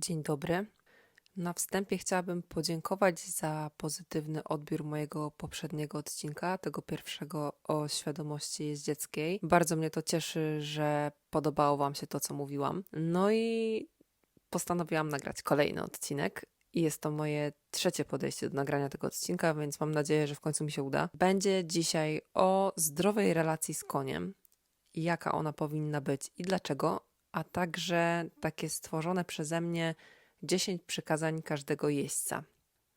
Dzień dobry. Na wstępie chciałabym podziękować za pozytywny odbiór mojego poprzedniego odcinka, tego pierwszego o świadomości jeździeckiej. Bardzo mnie to cieszy, że podobało Wam się to, co mówiłam. No i postanowiłam nagrać kolejny odcinek. I jest to moje trzecie podejście do nagrania tego odcinka, więc mam nadzieję, że w końcu mi się uda. Będzie dzisiaj o zdrowej relacji z koniem, jaka ona powinna być i dlaczego, a także takie stworzone przeze mnie 10 przykazań każdego jeźdźca.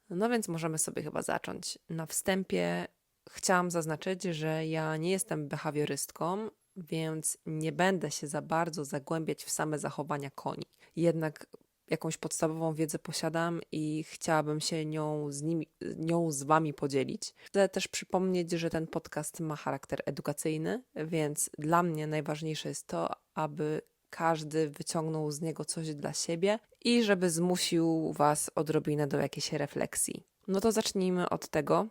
No więc możemy sobie chyba zacząć. Na wstępie chciałam zaznaczyć, że ja nie jestem behawiorystką, więc nie będę się za bardzo zagłębiać w same zachowania koni. Jednak jakąś podstawową wiedzę posiadam i chciałabym się nią z, nimi, nią z Wami podzielić. Chcę też przypomnieć, że ten podcast ma charakter edukacyjny, więc dla mnie najważniejsze jest to, aby każdy wyciągnął z niego coś dla siebie i żeby zmusił Was odrobinę do jakiejś refleksji. No to zacznijmy od tego,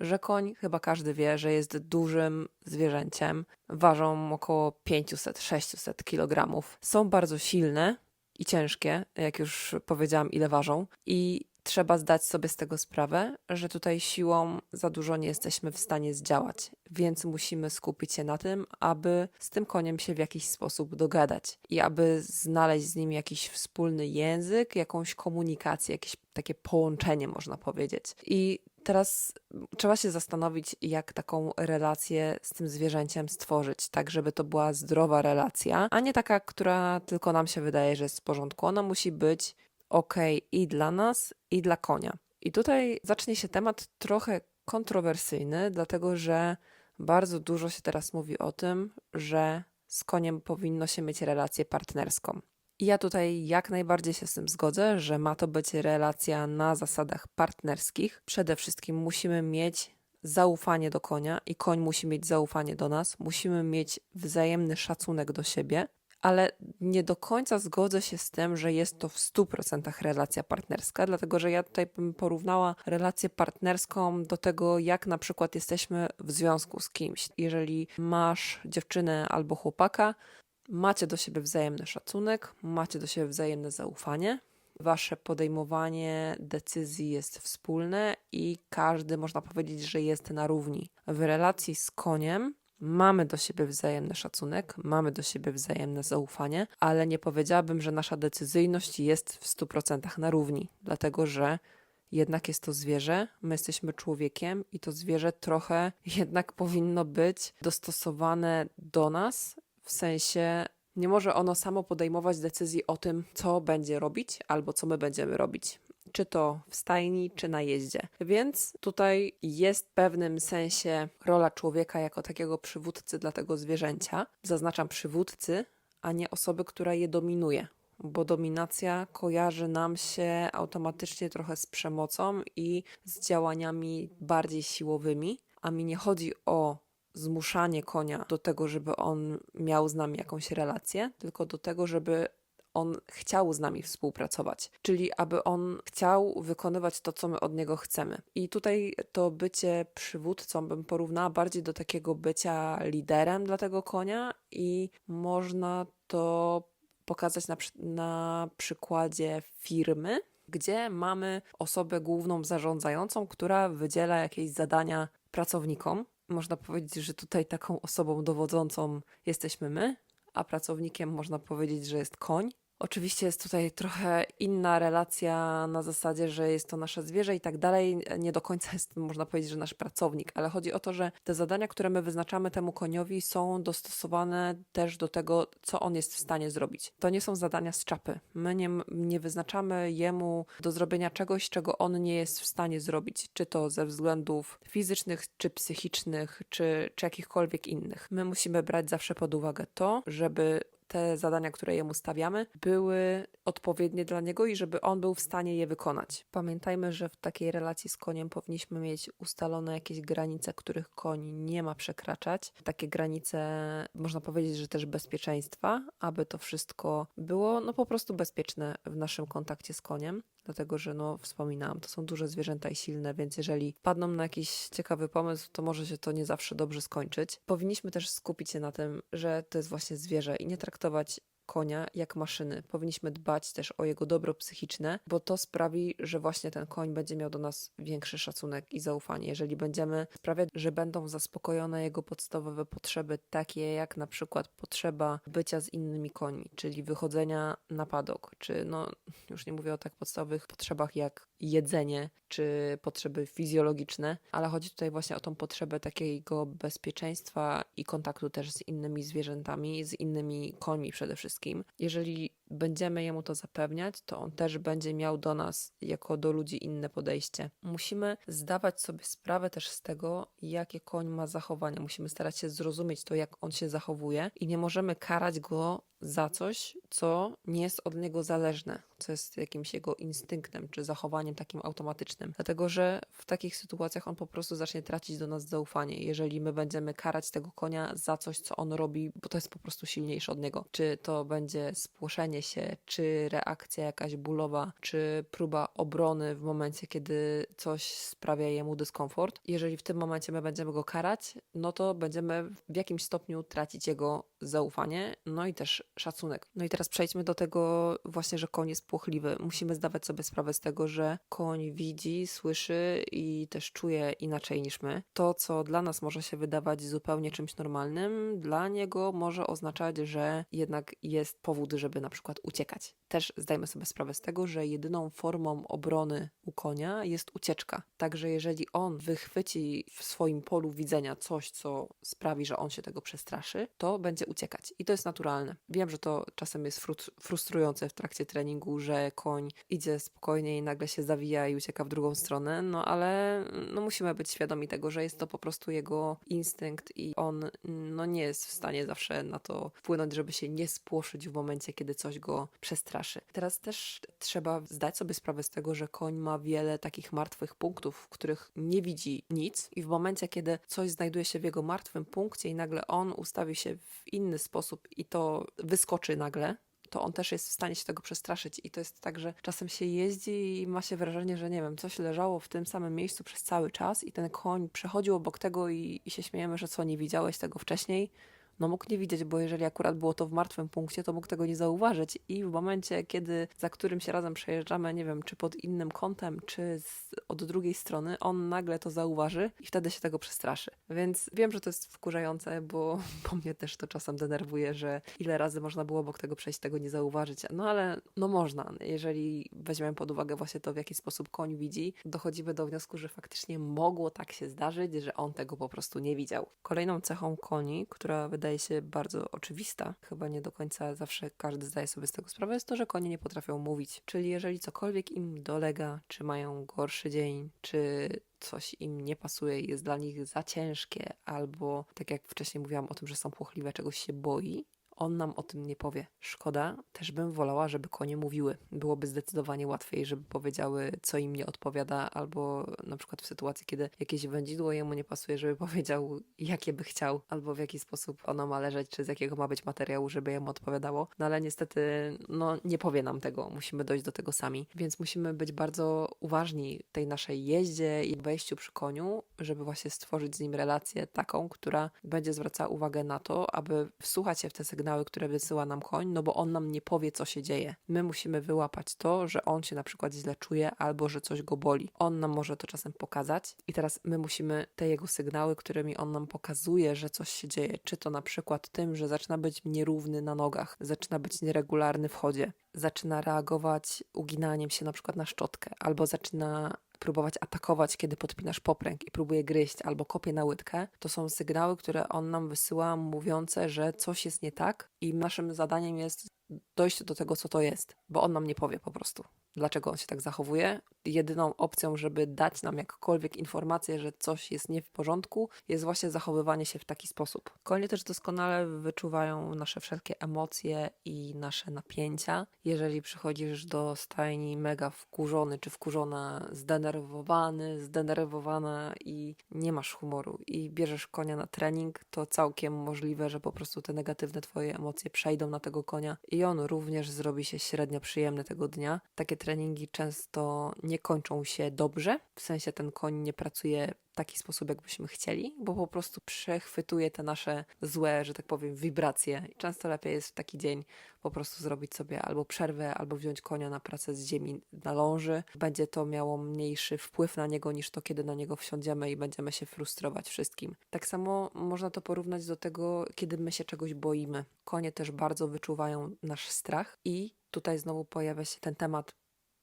że koń, chyba każdy wie, że jest dużym zwierzęciem. Ważą około 500-600 kg. Są bardzo silne i ciężkie, jak już powiedziałam, ile ważą. I trzeba zdać sobie z tego sprawę, że tutaj siłą za dużo nie jesteśmy w stanie zdziałać, więc musimy skupić się na tym, aby z tym koniem się w jakiś sposób dogadać i aby znaleźć z nim jakiś wspólny język, jakąś komunikację, jakieś takie połączenie, można powiedzieć. I teraz trzeba się zastanowić, jak taką relację z tym zwierzęciem stworzyć, tak żeby to była zdrowa relacja, a nie taka, która tylko nam się wydaje, że jest w porządku. Ona musi być ok i dla nas, i dla konia. I tutaj zacznie się temat trochę kontrowersyjny, dlatego że bardzo dużo się teraz mówi o tym, że z koniem powinno się mieć relację partnerską. I ja tutaj jak najbardziej się z tym zgodzę, że ma to być relacja na zasadach partnerskich. Przede wszystkim musimy mieć zaufanie do konia i koń musi mieć zaufanie do nas. Musimy mieć wzajemny szacunek do siebie, ale nie do końca zgodzę się z tym, że jest to w 100% relacja partnerska, dlatego że ja tutaj bym porównała relację partnerską do tego, jak na przykład jesteśmy w związku z kimś. Jeżeli masz dziewczynę albo chłopaka, macie do siebie wzajemny szacunek, macie do siebie wzajemne zaufanie. Wasze podejmowanie decyzji jest wspólne i każdy można powiedzieć, że jest na równi. W relacji z koniem mamy do siebie wzajemny szacunek, mamy do siebie wzajemne zaufanie, ale nie powiedziałabym, że nasza decyzyjność jest w 100% na równi, dlatego że jednak jest to zwierzę, my jesteśmy człowiekiem i to zwierzę trochę jednak powinno być dostosowane do nas, w sensie nie może ono samo podejmować decyzji o tym, co będzie robić albo co my będziemy robić czy to w stajni, czy na jeździe. Więc tutaj jest w pewnym sensie rola człowieka jako takiego przywódcy dla tego zwierzęcia. Zaznaczam przywódcy, a nie osoby, która je dominuje. Bo dominacja kojarzy nam się automatycznie trochę z przemocą i z działaniami bardziej siłowymi, a mi nie chodzi o zmuszanie konia do tego, żeby on miał z nami jakąś relację, tylko do tego, żeby on chciał z nami współpracować, czyli aby on chciał wykonywać to, co my od niego chcemy. I tutaj to bycie przywódcą bym porównała bardziej do takiego bycia liderem dla tego konia, i można to pokazać na, na przykładzie firmy, gdzie mamy osobę główną zarządzającą, która wydziela jakieś zadania pracownikom. Można powiedzieć, że tutaj taką osobą dowodzącą jesteśmy my, a pracownikiem można powiedzieć, że jest koń. Oczywiście jest tutaj trochę inna relacja na zasadzie, że jest to nasze zwierzę i tak dalej. Nie do końca jest, można powiedzieć, że nasz pracownik, ale chodzi o to, że te zadania, które my wyznaczamy temu koniowi, są dostosowane też do tego, co on jest w stanie zrobić. To nie są zadania z czapy. My nie, nie wyznaczamy jemu do zrobienia czegoś, czego on nie jest w stanie zrobić, czy to ze względów fizycznych, czy psychicznych, czy, czy jakichkolwiek innych. My musimy brać zawsze pod uwagę to, żeby te zadania, które jemu stawiamy, były odpowiednie dla niego i żeby on był w stanie je wykonać. Pamiętajmy, że w takiej relacji z koniem powinniśmy mieć ustalone jakieś granice, których koń nie ma przekraczać. Takie granice, można powiedzieć, że też bezpieczeństwa, aby to wszystko było no po prostu bezpieczne w naszym kontakcie z koniem dlatego że no wspominałam, to są duże zwierzęta i silne, więc jeżeli padną na jakiś ciekawy pomysł, to może się to nie zawsze dobrze skończyć. Powinniśmy też skupić się na tym, że to jest właśnie zwierzę i nie traktować konia jak maszyny. Powinniśmy dbać też o jego dobro psychiczne, bo to sprawi, że właśnie ten koń będzie miał do nas większy szacunek i zaufanie. Jeżeli będziemy sprawiać, że będą zaspokojone jego podstawowe potrzeby, takie jak na przykład potrzeba bycia z innymi końmi, czyli wychodzenia na padok, czy no już nie mówię o tak podstawowych potrzebach jak jedzenie, czy potrzeby fizjologiczne, ale chodzi tutaj właśnie o tą potrzebę takiego bezpieczeństwa i kontaktu też z innymi zwierzętami, z innymi końmi przede wszystkim. Jeżeli będziemy jemu to zapewniać, to on też będzie miał do nas, jako do ludzi, inne podejście. Musimy zdawać sobie sprawę też z tego, jakie koń ma zachowania. Musimy starać się zrozumieć to, jak on się zachowuje, i nie możemy karać go za coś, co nie jest od niego zależne, co jest jakimś jego instynktem czy zachowaniem takim automatycznym. Dlatego, że w takich sytuacjach on po prostu zacznie tracić do nas zaufanie. Jeżeli my będziemy karać tego konia za coś, co on robi, bo to jest po prostu silniejsze od niego. Czy to będzie spłoszenie się, czy reakcja jakaś bólowa, czy próba obrony w momencie, kiedy coś sprawia jemu dyskomfort. Jeżeli w tym momencie my będziemy go karać, no to będziemy w jakimś stopniu tracić jego zaufanie, no i też szacunek. No i teraz przejdźmy do tego właśnie, że koń jest płochliwy. Musimy zdawać sobie sprawę z tego, że koń widzi, słyszy i też czuje inaczej niż my. To, co dla nas może się wydawać zupełnie czymś normalnym, dla niego może oznaczać, że jednak jest powód, żeby na przykład uciekać. Też zdajmy sobie sprawę z tego, że jedyną formą obrony u konia jest ucieczka. Także jeżeli on wychwyci w swoim polu widzenia coś, co sprawi, że on się tego przestraszy, to będzie uciekać. I to jest naturalne. Wiem, że to czasem jest frustrujące w trakcie treningu, że koń idzie spokojnie i nagle się zawija i ucieka w drugą stronę, no ale no, musimy być świadomi tego, że jest to po prostu jego instynkt i on no, nie jest w stanie zawsze na to wpłynąć, żeby się nie spłoszyć w momencie, kiedy coś go przestraszy. Teraz też trzeba zdać sobie sprawę z tego, że koń ma wiele takich martwych punktów, w których nie widzi nic i w momencie, kiedy coś znajduje się w jego martwym punkcie i nagle on ustawi się w inny sposób i to wyskoczy nagle, to on też jest w stanie się tego przestraszyć. I to jest tak, że czasem się jeździ i ma się wrażenie, że nie wiem, coś leżało w tym samym miejscu przez cały czas i ten koń przechodził obok tego i, i się śmiejemy, że co, nie widziałeś tego wcześniej? No mógł nie widzieć, bo jeżeli akurat było to w martwym punkcie, to mógł tego nie zauważyć. I w momencie, kiedy za którym się razem przejeżdżamy, nie wiem, czy pod innym kątem, czy z, od drugiej strony, on nagle to zauważy i wtedy się tego przestraszy. Więc wiem, że to jest wkurzające, bo, bo mnie też to czasem denerwuje, że ile razy można było obok tego przejść, tego nie zauważyć. No ale no można. Jeżeli weźmiemy pod uwagę właśnie to, w jaki sposób koń widzi, dochodzimy do wniosku, że faktycznie mogło tak się zdarzyć, że on tego po prostu nie widział. Kolejną cechą koni, która wydaje się bardzo oczywista, chyba nie do końca zawsze każdy zdaje sobie z tego sprawę, jest to, że konie nie potrafią mówić. Czyli jeżeli cokolwiek im dolega, czy mają gorszy dzień, czy coś im nie pasuje jest dla nich za ciężkie, albo tak jak wcześniej mówiłam o tym, że są płochliwe, czegoś się boi, on nam o tym nie powie. Szkoda, też bym wolała, żeby konie mówiły. Byłoby zdecydowanie łatwiej, żeby powiedziały, co im nie odpowiada, albo na przykład w sytuacji, kiedy jakieś wędzidło jemu nie pasuje, żeby powiedział, jakie by chciał, albo w jaki sposób ono ma leżeć, czy z jakiego ma być materiału, żeby jemu odpowiadało. No ale niestety, no nie powie nam tego. Musimy dojść do tego sami. Więc musimy być bardzo uważni w tej naszej jeździe i wejściu przy koniu, żeby właśnie stworzyć z nim relację taką, która będzie zwracała uwagę na to, aby wsłuchać się w te sygnały, które wysyła nam koń, no bo on nam nie powie, co się dzieje. My musimy wyłapać to, że on się na przykład źle czuje albo że coś go boli. On nam może to czasem pokazać i teraz my musimy te jego sygnały, którymi on nam pokazuje, że coś się dzieje, czy to na przykład tym, że zaczyna być nierówny na nogach, zaczyna być nieregularny w chodzie, zaczyna reagować uginaniem się na przykład na szczotkę, albo zaczyna próbować atakować, kiedy podpinasz popręg i próbuje gryźć albo kopie na łydkę, to są sygnały, które on nam wysyła, mówiące, że coś jest nie tak i naszym zadaniem jest dojść do tego, co to jest, bo on nam nie powie po prostu, dlaczego on się tak zachowuje. Jedyną opcją, żeby dać nam jakkolwiek informację, że coś jest nie w porządku, jest właśnie zachowywanie się w taki sposób. Konie też doskonale wyczuwają nasze wszelkie emocje i nasze napięcia. Jeżeli przychodzisz do stajni mega wkurzony czy wkurzona, zdenerwowany, zdenerwowana i nie masz humoru i bierzesz konia na trening, to całkiem możliwe, że po prostu te negatywne twoje emocje przejdą na tego konia i on również zrobi się średnio przyjemny tego dnia. Takie treningi często nie kończą się dobrze, w sensie ten koń nie pracuje taki sposób, jakbyśmy chcieli, bo po prostu przechwytuje te nasze złe, że tak powiem, wibracje. Często lepiej jest w taki dzień po prostu zrobić sobie albo przerwę, albo wziąć konia na pracę z ziemi na ląży. Będzie to miało mniejszy wpływ na niego niż to, kiedy na niego wsiądziemy i będziemy się frustrować wszystkim. Tak samo można to porównać do tego, kiedy my się czegoś boimy. Konie też bardzo wyczuwają nasz strach i tutaj znowu pojawia się ten temat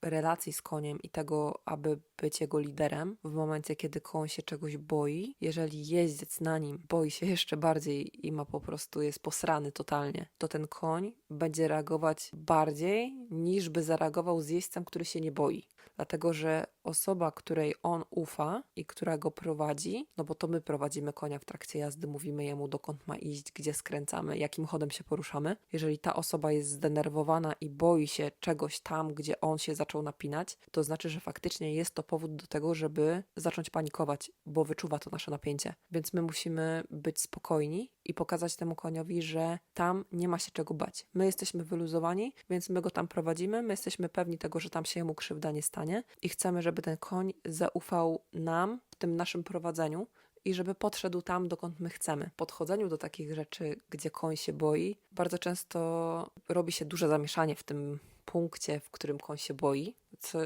relacji z koniem i tego, aby być jego liderem w momencie, kiedy koń się czegoś boi. Jeżeli jeździec na nim boi się jeszcze bardziej i ma po prostu, jest posrany totalnie, to ten koń będzie reagować bardziej niż by zareagował z jeźdźcem, który się nie boi. Dlatego, że osoba, której on ufa i która go prowadzi, no bo to my prowadzimy konia w trakcie jazdy, mówimy jemu dokąd ma iść, gdzie skręcamy, jakim chodem się poruszamy. Jeżeli ta osoba jest zdenerwowana i boi się czegoś tam, gdzie on się zaczął napinać, to znaczy, że faktycznie jest to powód do tego, żeby zacząć panikować, bo wyczuwa to nasze napięcie. Więc my musimy być spokojni i pokazać temu koniowi, że tam nie ma się czego bać. My jesteśmy wyluzowani, więc my go tam prowadzimy, my jesteśmy pewni tego, że tam się jemu krzywda nie stanie i chcemy, żeby ten koń zaufał nam w tym naszym prowadzeniu i żeby podszedł tam, dokąd my chcemy. Podchodzeniu do takich rzeczy, gdzie koń się boi, bardzo często robi się duże zamieszanie w tym punkcie, w którym koń się boi.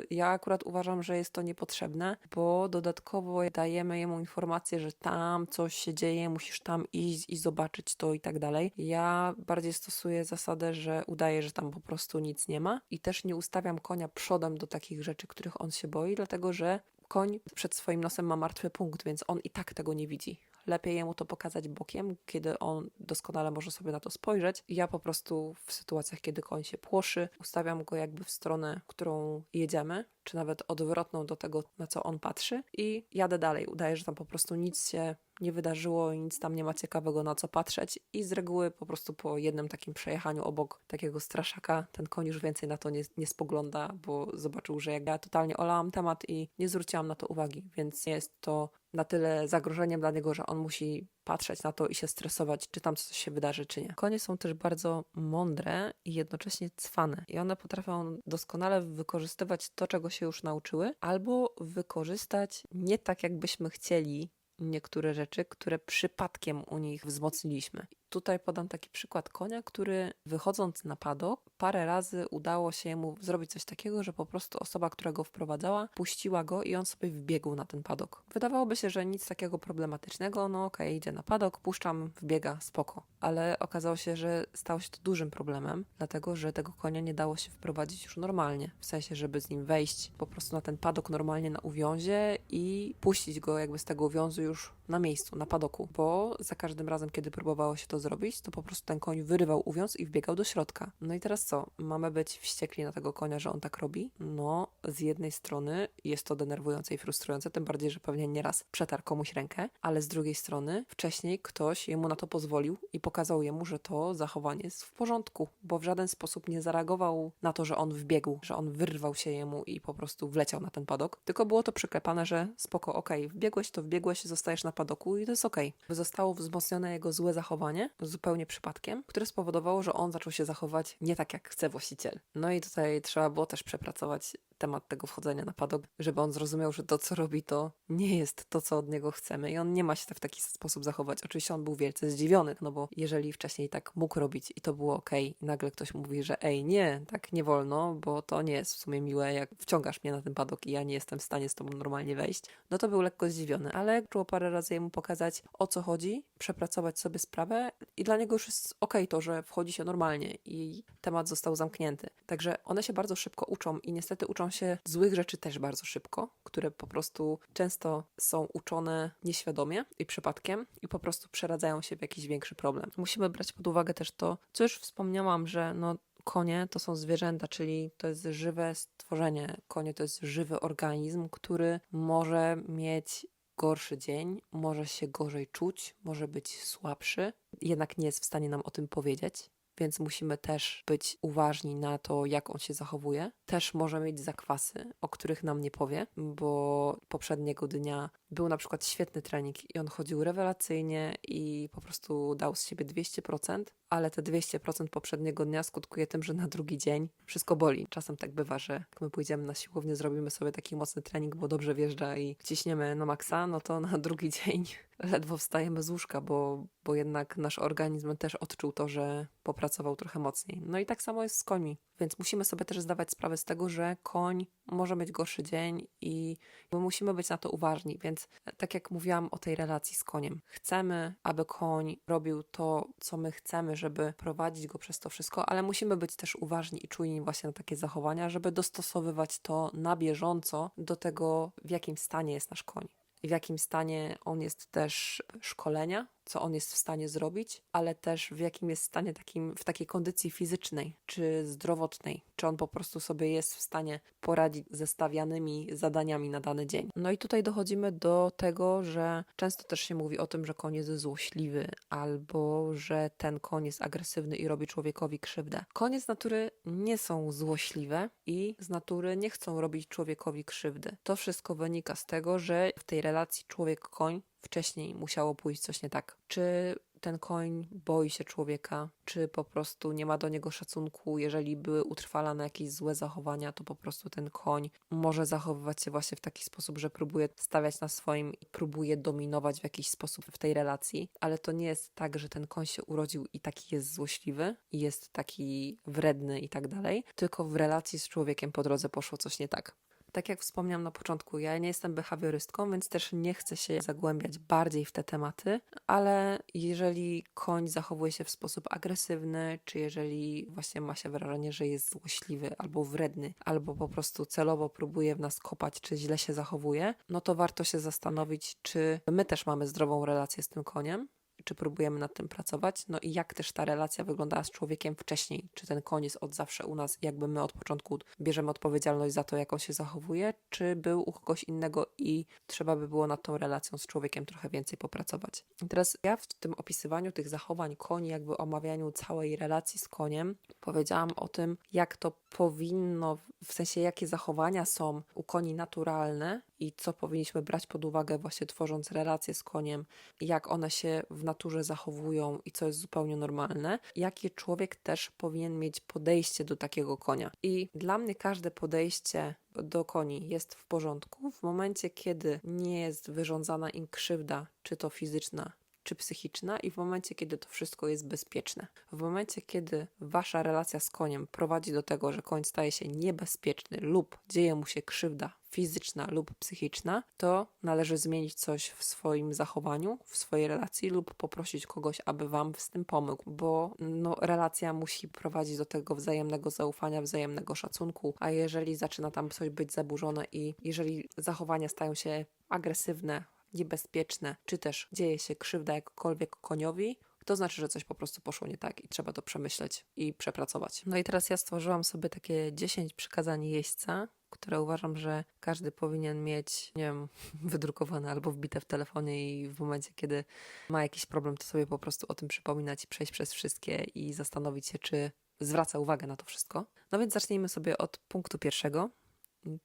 Ja akurat uważam, że jest to niepotrzebne, bo dodatkowo dajemy jemu informację, że tam coś się dzieje, musisz tam iść i zobaczyć to i tak dalej. Ja bardziej stosuję zasadę, że udaję, że tam po prostu nic nie ma i też nie ustawiam konia przodem do takich rzeczy, których on się boi, dlatego że koń przed swoim nosem ma martwy punkt, więc on i tak tego nie widzi. Lepiej jemu to pokazać bokiem, kiedy on doskonale może sobie na to spojrzeć. Ja po prostu w sytuacjach, kiedy koń się płoszy, ustawiam go jakby w stronę, którą jedziemy, czy nawet odwrotną do tego, na co on patrzy, i jadę dalej. Udaję, że tam po prostu nic się nie wydarzyło nic tam nie ma ciekawego na co patrzeć. I z reguły po prostu po jednym takim przejechaniu obok takiego straszaka, ten koń już więcej na to nie, nie spogląda, bo zobaczył, że jak ja totalnie olałam temat i nie zwróciłam na to uwagi, więc jest to na tyle zagrożeniem dla niego, że on musi patrzeć na to i się stresować, czy tam coś się wydarzy, czy nie. Konie są też bardzo mądre i jednocześnie cwane. I one potrafią doskonale wykorzystywać to, czego się już nauczyły, albo wykorzystać nie tak, jakbyśmy chcieli niektóre rzeczy, które przypadkiem u nich wzmocniliśmy. Tutaj podam taki przykład konia, który wychodząc na padok, parę razy udało się mu zrobić coś takiego, że po prostu osoba, która go wprowadzała, puściła go i on sobie wbiegł na ten padok. Wydawałoby się, że nic takiego problematycznego, no okej, okay, idzie na padok, puszczam, wbiega, spoko. Ale okazało się, że stało się to dużym problemem, dlatego że tego konia nie dało się wprowadzić już normalnie. W sensie, żeby z nim wejść po prostu na ten padok normalnie na uwiązie i puścić go jakby z tego uwiązu już na miejscu, na padoku, bo za każdym razem, kiedy próbowało się to zrobić, to po prostu ten koń wyrywał uwiąz i wbiegał do środka. No i teraz co? Mamy być wściekli na tego konia, że on tak robi? No, z jednej strony jest to denerwujące i frustrujące, tym bardziej, że pewnie nieraz przetarł komuś rękę, ale z drugiej strony wcześniej ktoś jemu na to pozwolił i pokazał jemu, że to zachowanie jest w porządku, bo w żaden sposób nie zareagował na to, że on wbiegł, że on wyrwał się jemu i po prostu wleciał na ten padok, tylko było to przyklepane, że spoko, okej, okay, wbiegłeś, to wbiegłeś, zostajesz na padoku i to jest okej. Okay. Zostało wzmocnione jego złe zachowanie, zupełnie przypadkiem, które spowodowało, że on zaczął się zachować nie tak, jak chce właściciel. No i tutaj trzeba było też przepracować temat tego wchodzenia na padok, żeby on zrozumiał, że to, co robi, to nie jest to, co od niego chcemy i on nie ma się w taki sposób zachować. Oczywiście on był wielce zdziwiony, no bo jeżeli wcześniej tak mógł robić i to było ok, nagle ktoś mówi, że ej, nie, tak nie wolno, bo to nie jest w sumie miłe, jak wciągasz mnie na ten padok i ja nie jestem w stanie z tobą normalnie wejść, no to był lekko zdziwiony, ale było parę razy jemu pokazać, o co chodzi, przepracować sobie sprawę i dla niego już jest ok to, że wchodzi się normalnie i temat został zamknięty. Także one się bardzo szybko uczą i niestety uczą się złych rzeczy też bardzo szybko, które po prostu często są uczone nieświadomie i przypadkiem i po prostu przeradzają się w jakiś większy problem. Musimy brać pod uwagę też to, co już wspomniałam, że no, konie to są zwierzęta, czyli to jest żywe stworzenie. Konie to jest żywy organizm, który może mieć gorszy dzień, może się gorzej czuć, może być słabszy, jednak nie jest w stanie nam o tym powiedzieć więc musimy też być uważni na to, jak on się zachowuje. Też może mieć zakwasy, o których nam nie powie, bo poprzedniego dnia był na przykład świetny trening i on chodził rewelacyjnie i po prostu dał z siebie 200%, ale te 200% poprzedniego dnia skutkuje tym, że na drugi dzień wszystko boli. Czasem tak bywa, że jak my pójdziemy na siłownię, zrobimy sobie taki mocny trening, bo dobrze wjeżdża i ciśniemy na maksa, no to na drugi dzień ledwo wstajemy z łóżka, bo, bo jednak nasz organizm też odczuł to, że popracował trochę mocniej. No i tak samo jest z końmi, więc musimy sobie też zdawać sprawę z tego, że koń może mieć gorszy dzień i my musimy być na to uważni. Więc tak jak mówiłam o tej relacji z koniem, chcemy, aby koń robił to, co my chcemy, żeby prowadzić go przez to wszystko, ale musimy być też uważni i czujni właśnie na takie zachowania, żeby dostosowywać to na bieżąco do tego, w jakim stanie jest nasz koń w jakim stanie on jest też szkolenia, co on jest w stanie zrobić, ale też w jakim jest stanie takim, w takiej kondycji fizycznej czy zdrowotnej, czy on po prostu sobie jest w stanie poradzić ze stawianymi zadaniami na dany dzień. No i tutaj dochodzimy do tego, że często też się mówi o tym, że koń jest złośliwy albo że ten koń jest agresywny i robi człowiekowi krzywdę. Konie z natury nie są złośliwe i z natury nie chcą robić człowiekowi krzywdy. To wszystko wynika z tego, że w tej relacji człowiek-koń wcześniej musiało pójść coś nie tak. Czy ten koń boi się człowieka, czy po prostu nie ma do niego szacunku. Jeżeli były utrwalane jakieś złe zachowania, to po prostu ten koń może zachowywać się właśnie w taki sposób, że próbuje stawiać na swoim i próbuje dominować w jakiś sposób w tej relacji. Ale to nie jest tak, że ten koń się urodził i taki jest złośliwy, i jest taki wredny i tak dalej, tylko w relacji z człowiekiem po drodze poszło coś nie tak. Tak jak wspomniałam na początku, ja nie jestem behawiorystką, więc też nie chcę się zagłębiać bardziej w te tematy, ale jeżeli koń zachowuje się w sposób agresywny, czy jeżeli właśnie ma się wrażenie, że jest złośliwy albo wredny, albo po prostu celowo próbuje w nas kopać, czy źle się zachowuje, no to warto się zastanowić, czy my też mamy zdrową relację z tym koniem, czy próbujemy nad tym pracować, no i jak też ta relacja wyglądała z człowiekiem wcześniej, czy ten jest od zawsze u nas, jakby my od początku bierzemy odpowiedzialność za to, jak on się zachowuje, czy był u kogoś innego i trzeba by było nad tą relacją z człowiekiem trochę więcej popracować. I teraz ja w tym opisywaniu tych zachowań koni, jakby omawianiu całej relacji z koniem, powiedziałam o tym, jak to powinno, w sensie jakie zachowania są u koni naturalne i co powinniśmy brać pod uwagę właśnie tworząc relacje z koniem, jak one się w naturze zachowują i co jest zupełnie normalne, jakie człowiek też powinien mieć podejście do takiego konia. I dla mnie każde podejście do koni jest w porządku w momencie, kiedy nie jest wyrządzana im krzywda, czy to fizyczna, czy psychiczna, i w momencie, kiedy to wszystko jest bezpieczne. W momencie, kiedy wasza relacja z koniem prowadzi do tego, że koń staje się niebezpieczny lub dzieje mu się krzywda fizyczna lub psychiczna, to należy zmienić coś w swoim zachowaniu, w swojej relacji lub poprosić kogoś, aby wam z tym pomógł, bo no, relacja musi prowadzić do tego wzajemnego zaufania, wzajemnego szacunku, a jeżeli zaczyna tam coś być zaburzone i jeżeli zachowania stają się agresywne, niebezpieczne, czy też dzieje się krzywda jakkolwiek koniowi, to znaczy, że coś po prostu poszło nie tak i trzeba to przemyśleć i przepracować. No i teraz ja stworzyłam sobie takie 10 przykazań jeźdźca, które uważam, że każdy powinien mieć, nie wiem, wydrukowane albo wbite w telefonie i w momencie, kiedy ma jakiś problem, to sobie po prostu o tym przypominać i przejść przez wszystkie i zastanowić się, czy zwraca uwagę na to wszystko. No więc zacznijmy sobie od punktu pierwszego,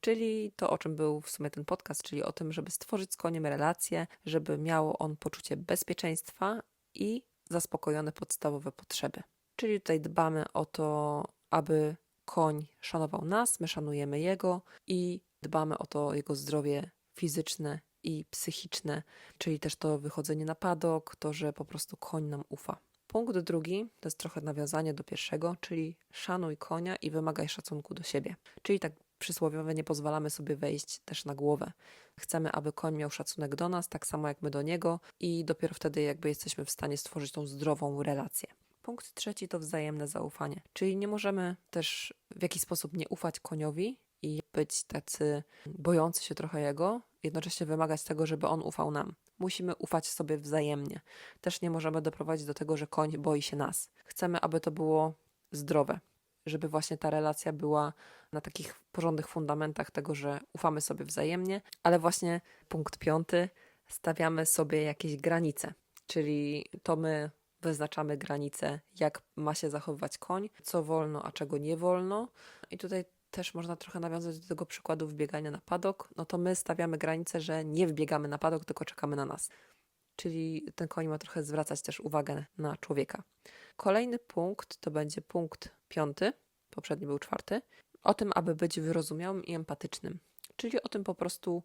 czyli to, o czym był w sumie ten podcast, czyli o tym, żeby stworzyć z koniem relację, żeby miało on poczucie bezpieczeństwa i zaspokojone podstawowe potrzeby. Czyli tutaj dbamy o to, aby koń szanował nas, my szanujemy jego i dbamy o to jego zdrowie fizyczne i psychiczne, czyli też to wychodzenie na padok, to, że po prostu koń nam ufa. Punkt drugi to jest trochę nawiązanie do pierwszego, czyli szanuj konia i wymagaj szacunku do siebie. Czyli tak przysłowiowe nie pozwalamy sobie wejść też na głowę. Chcemy, aby koń miał szacunek do nas, tak samo jak my do niego, i dopiero wtedy jakby jesteśmy w stanie stworzyć tą zdrową relację. Punkt trzeci to wzajemne zaufanie, czyli nie możemy też w jakiś sposób nie ufać koniowi i być tacy bojący się trochę jego, jednocześnie wymagać tego, żeby on ufał nam. Musimy ufać sobie wzajemnie. Też nie możemy doprowadzić do tego, że koń boi się nas. Chcemy, aby to było zdrowe, żeby właśnie ta relacja była na takich porządnych fundamentach tego, że ufamy sobie wzajemnie, ale właśnie punkt piąty, stawiamy sobie jakieś granice, czyli to my wyznaczamy granice, jak ma się zachowywać koń, co wolno, a czego nie wolno. I tutaj też można trochę nawiązać do tego przykładu wbiegania na padok. No to my stawiamy granicę, że nie wbiegamy na padok, tylko czekamy na nas. Czyli ten koń ma trochę zwracać też uwagę na człowieka. Kolejny punkt to będzie punkt piąty, poprzedni był czwarty, o tym, aby być wyrozumiałym i empatycznym. Czyli o tym po prostu,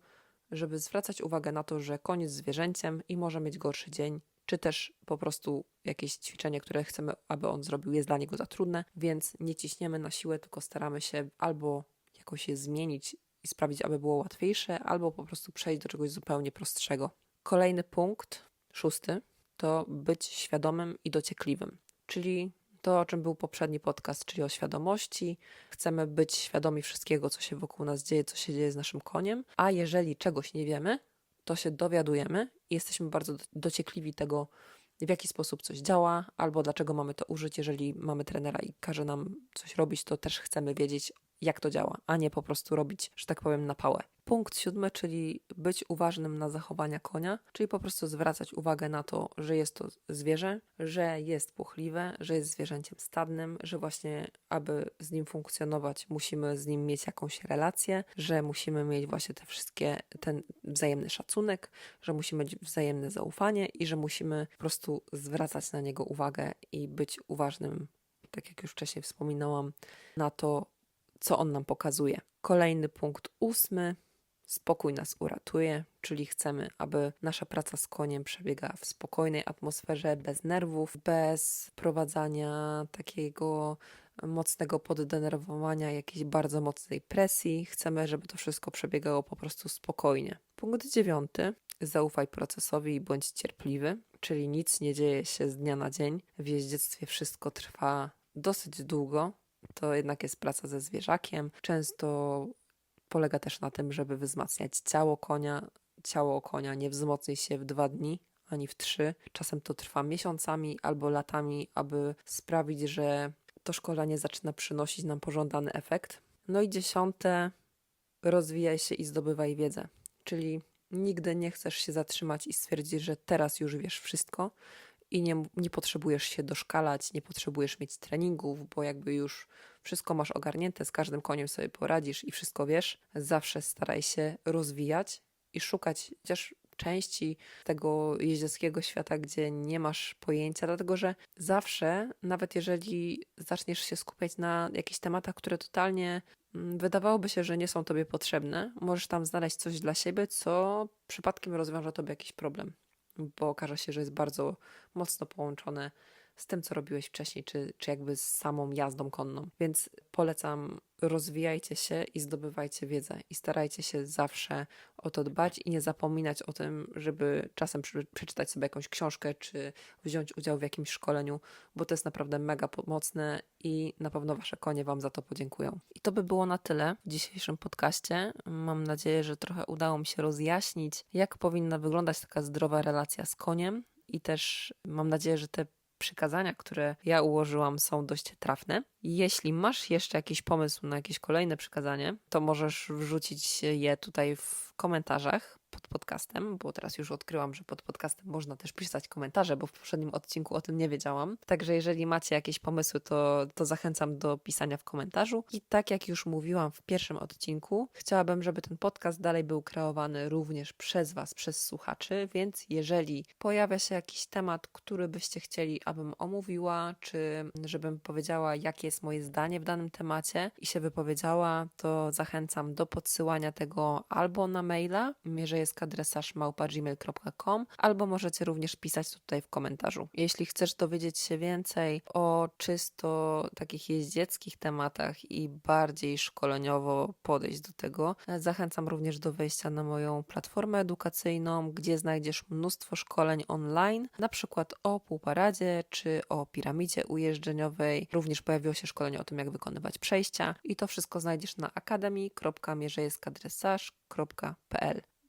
żeby zwracać uwagę na to, że jest zwierzęciem i może mieć gorszy dzień, czy też po prostu jakieś ćwiczenie, które chcemy, aby on zrobił, jest dla niego za trudne, więc nie ciśniemy na siłę, tylko staramy się albo jakoś je zmienić i sprawić, aby było łatwiejsze, albo po prostu przejść do czegoś zupełnie prostszego. Kolejny punkt, szósty, to być świadomym i dociekliwym, czyli to, o czym był poprzedni podcast, czyli o świadomości. Chcemy być świadomi wszystkiego, co się wokół nas dzieje, co się dzieje z naszym koniem, a jeżeli czegoś nie wiemy, to się dowiadujemy i jesteśmy bardzo dociekliwi tego, w jaki sposób coś działa, albo dlaczego mamy to użyć. Jeżeli mamy trenera i każe nam coś robić, to też chcemy wiedzieć, jak to działa, a nie po prostu robić, że tak powiem, na pałę. Punkt siódmy, czyli być uważnym na zachowania konia, czyli po prostu zwracać uwagę na to, że jest to zwierzę, że jest płochliwe, że jest zwierzęciem stadnym, że właśnie, aby z nim funkcjonować, musimy z nim mieć jakąś relację, że musimy mieć właśnie te wszystkie, ten wzajemny szacunek, że musimy mieć wzajemne zaufanie i że musimy po prostu zwracać na niego uwagę i być uważnym, tak jak już wcześniej wspominałam, na to, co on nam pokazuje. Kolejny punkt ósmy. Spokój nas uratuje, czyli chcemy, aby nasza praca z koniem przebiegała w spokojnej atmosferze, bez nerwów, bez prowadzenia takiego mocnego poddenerwowania, jakiejś bardzo mocnej presji. Chcemy, żeby to wszystko przebiegało po prostu spokojnie. Punkt dziewiąty. Zaufaj procesowi i bądź cierpliwy, czyli nic nie dzieje się z dnia na dzień. W jeździectwie wszystko trwa dosyć długo, to jednak jest praca ze zwierzakiem. Często polega też na tym, żeby wzmacniać ciało konia. Ciało konia nie wzmocni się w dwa dni ani w trzy. Czasem to trwa miesiącami albo latami, aby sprawić, że to szkolenie zaczyna przynosić nam pożądany efekt. No i dziesiąte, rozwijaj się i zdobywaj wiedzę. Czyli nigdy nie chcesz się zatrzymać i stwierdzić, że teraz już wiesz wszystko, i nie, nie potrzebujesz się doszkalać, nie potrzebujesz mieć treningów, bo jakby już wszystko masz ogarnięte, z każdym koniem sobie poradzisz i wszystko wiesz. Zawsze staraj się rozwijać i szukać chociaż części tego jeździeckiego świata, gdzie nie masz pojęcia, dlatego że zawsze, nawet jeżeli zaczniesz się skupiać na jakichś tematach, które totalnie mm, wydawałoby się, że nie są tobie potrzebne, możesz tam znaleźć coś dla siebie, co przypadkiem rozwiąże tobie jakiś problem bo okaże się, że jest bardzo mocno połączone z tym, co robiłeś wcześniej, czy, czy jakby z samą jazdą konną. Więc polecam, rozwijajcie się i zdobywajcie wiedzę i starajcie się zawsze o to dbać i nie zapominać o tym, żeby czasem przeczytać sobie jakąś książkę, czy wziąć udział w jakimś szkoleniu, bo to jest naprawdę mega pomocne i na pewno Wasze konie Wam za to podziękują. I to by było na tyle w dzisiejszym podcaście. Mam nadzieję, że trochę udało mi się rozjaśnić, jak powinna wyglądać taka zdrowa relacja z koniem. I też mam nadzieję, że te przykazania, które ja ułożyłam, są dość trafne. Jeśli masz jeszcze jakiś pomysł na jakieś kolejne przykazanie, to możesz wrzucić je tutaj w komentarzach pod podcastem, bo teraz już odkryłam, że pod podcastem można też pisać komentarze, bo w poprzednim odcinku o tym nie wiedziałam. Także jeżeli macie jakieś pomysły, to, to zachęcam do pisania w komentarzu. I tak jak już mówiłam w pierwszym odcinku, chciałabym, żeby ten podcast dalej był kreowany również przez Was, przez słuchaczy, więc jeżeli pojawia się jakiś temat, który byście chcieli, abym omówiła, czy żebym powiedziała, jakie jest moje zdanie w danym temacie i się wypowiedziała, to zachęcam do podsyłania tego albo na maila, jeżeli jest adresarz małpa.gmail.com albo możecie również pisać tutaj w komentarzu. Jeśli chcesz dowiedzieć się więcej o czysto takich jeździeckich tematach i bardziej szkoleniowo podejść do tego, zachęcam również do wejścia na moją platformę edukacyjną, gdzie znajdziesz mnóstwo szkoleń online, na przykład o półparadzie czy o piramidzie ujeżdżeniowej. Również pojawiło się szkolenie o tym, jak wykonywać przejścia i to wszystko znajdziesz na akademii.mierzejeskadresarz.pl.